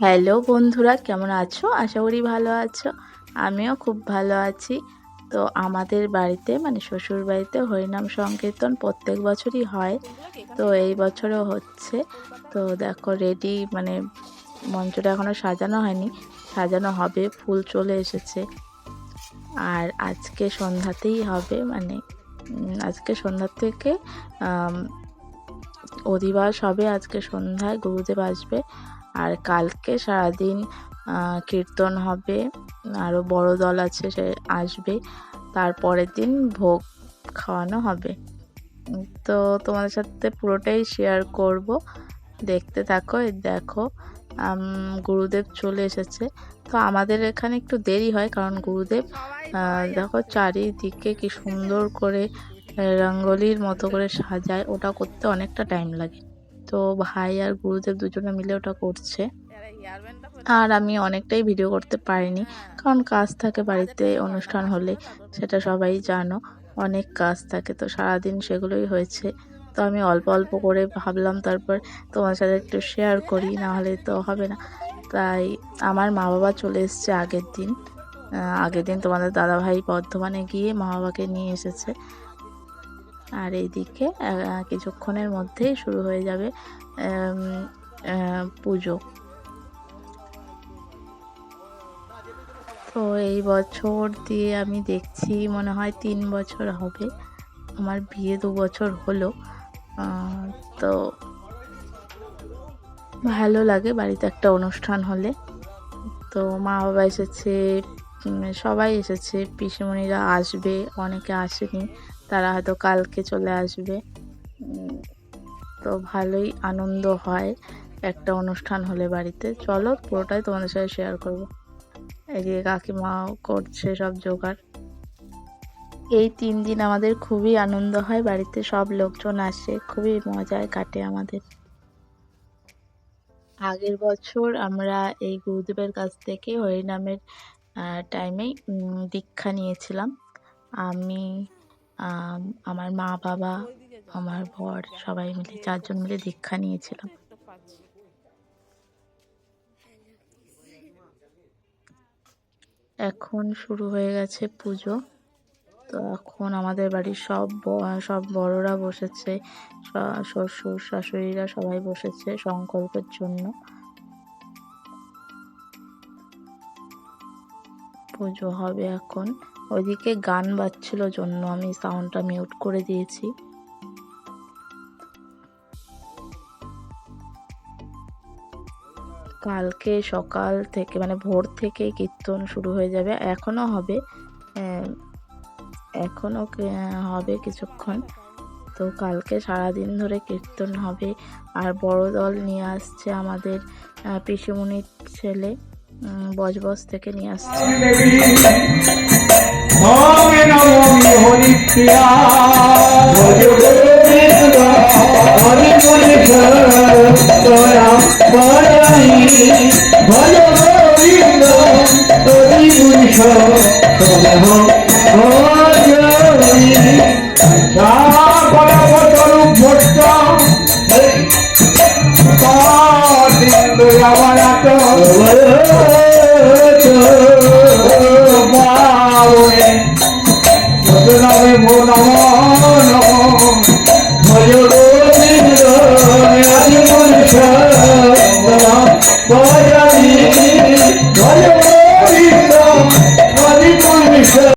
Hello বন্ধুরা, কেমন আছো? আশা করি ভালো আছো। আমিও খুব ভালো আছি। তো আমাদের বাড়িতে মানে শ্বশুর বাড়িতে হরিনাম সংকীর্তন প্রত্যেক বছরই হয়। তো এই বছরও হচ্ছে। তো দেখো রেডি মানে মঞ্চটা এখনও সাজানো হয়নি। সাজানো হবে, ফুল চলে এসেছে। আর আজকে সন্ধ্যাতেই হবে মানে আজকে সন্ধ্যার থেকে অধিবাস হবে আজকে সন্ধ্যায়, গুরুদেব আসবে। আর কালকে সারাদিন কীর্তন হবে আরও বড় দল আছে সে আসবে তারপরের দিন ভোগ খাওয়ানো হবে। তো তোমাদের সাথে পুরোটাই শেয়ার করব। দেখতে থাকো দেখো গুরুদেব চলে এসেছে। তো আমাদের এখানে একটু দেরি হয়, কারণ গুরুদেব দেখো চারিদিকে কি সুন্দর করে রঙ্গোলির মতো করে সাজায়, ওটা করতে অনেকটা টাইম লাগে। তো ভাই আর গুরুদেব দুজনে মিলে ওটা করছে। আর আমি অনেকটাই ভিডিও করতে পারিনি কারণ কাজ থাকে বাড়িতে অনুষ্ঠান হলে সেটা সবাই জানো অনেক কাজ থাকে তো সারাদিন সেগুলোই হয়েছে। তো আমি অল্প অল্প করে ভাবলাম তারপর তোমার সাথে একটু শেয়ার করি না হলে তো হবে না। তাই আমার মা বাবা চলে এসছে আগের দিন। আগের দিন তোমাদের দাদাভাই বর্ধমানে গিয়ে মা বাবাকে নিয়ে এসেছে। আর এইদিকে কিছুক্ষণের মধ্যেই শুরু হয়ে যাবে পুজো। তো এই বছর দিয়ে আমি দেখছি, মনে হয় তিন বছর হবে। আমার বিয়ে দু বছর হলো তো ভালো লাগে বাড়িতে একটা অনুষ্ঠান হলে। তো মা বাবা এসেছে সবাই এসেছে, পিসিমণিরা আসবে, অনেকে আসেনি। তারা হয়তো কালকে চলে আসবে। তো ভালোই আনন্দ হয় একটা অনুষ্ঠান হলে বাড়িতে। চলো পুরোটাই তোমাদের সাথে শেয়ার করব। এদিকে কাকিমাও করছে সব জোগাড়। এই তিন দিন আমাদের খুবই আনন্দ হয় বাড়িতে সব লোকজন আসে খুবই মজায় কাটে আমাদের। আগের বছর আমরা এই গুরুদেবের কাছ থেকে হরিনামের টাইমেই দীক্ষা নিয়েছিলাম। আমি আম, আমার মা বাবা, আমার বর, সবাই মিলে, চারজন মিলে দীক্ষা নিয়েছিলাম। এখন শুরু হয়ে গেছে পুজো। তো এখন আমাদের বাড়ির সব সব বড়রা বসেছে শ্বশুর, শাশুড়িরা সবাই বসেছে সংকল্পের জন্য। পুজো হবে এখন। ওইদিকে গান বাজছিল জন্য আমি সাউন্ডটা মিউট করে দিয়েছি। কালকে সকাল থেকে মানে ভোর থেকে কীর্তন শুরু হয়ে যাবে। এখনও হবে আহ, এখনও হবে কিছুক্ষণ। তো কালকে সারাদিন ধরে কীর্তন হবে। আর বড় দল নিয়ে আসছে আমাদের আহ, পিসিমণির ছেলে। বজবজ থেকে নিয়ে আসছে ওমে Vamos, vamos.